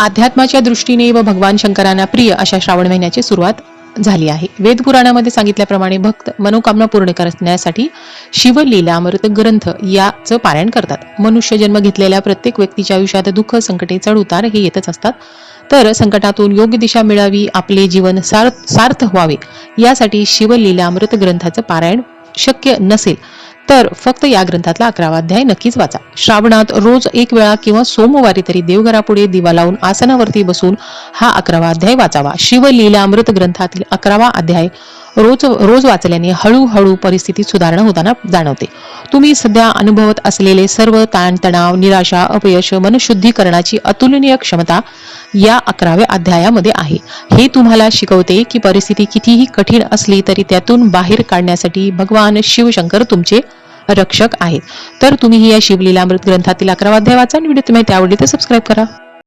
अध्यात्माच्या दृष्टीने व भगवान शंकरांना प्रिय अशा श्रावण महिन्याची सुरुवात झाली आहे. वेद पुराणामध्ये सांगितल्याप्रमाणे भक्त मनोकामना पूर्ण करण्यासाठी शिवलीलामृत ग्रंथ याचं पारायण करतात. मनुष्य जन्म घेतलेल्या प्रत्येक व्यक्तीच्या आयुष्यात दुःख संकटे चढ उतार हे येतच असतात. तर संकटातून योग्य दिशा मिळावी आपले जीवन सार्थ सार्थ व्हावे यासाठी शिवलीलामृत ग्रंथाचं पारायण शक्य नसेल. तर फक्त या ग्रंथातला अकरावा अध्याय नक्कीच वाचा. श्रावणात रोज एक वेळा किंवा सोमवारी तरी देवघरापुढे दिवा लावून आसनावरती बसून हा अकरावा अध्याय वाचावा. शिवलीलामृत ग्रंथातील अकरावा अध्याय रोज रोज वाचल्याने हळूहळू परिस्थिती सुधारणा होताना जाणवते. तुम्ही सध्या अनुभवत असलेले सर्व ताणतणाव निराशा अपयश मनशुद्धीकरणाची अतुलनीय क्षमता या अकराव्या अध्यायामध्ये आहे. हे तुम्हाला शिकवते की परिस्थिती कितीही कठीण असली तरी त्यातून बाहेर काढण्यासाठी भगवान शिवशंकर तुमचे रक्षक आहेत. तर तुम्ही या शिवलीलामृत ग्रंथातील अकरावा अध्याय वाचा आणि व्हिडिओ तुम्ही आवडली तर सबस्क्राईब करा.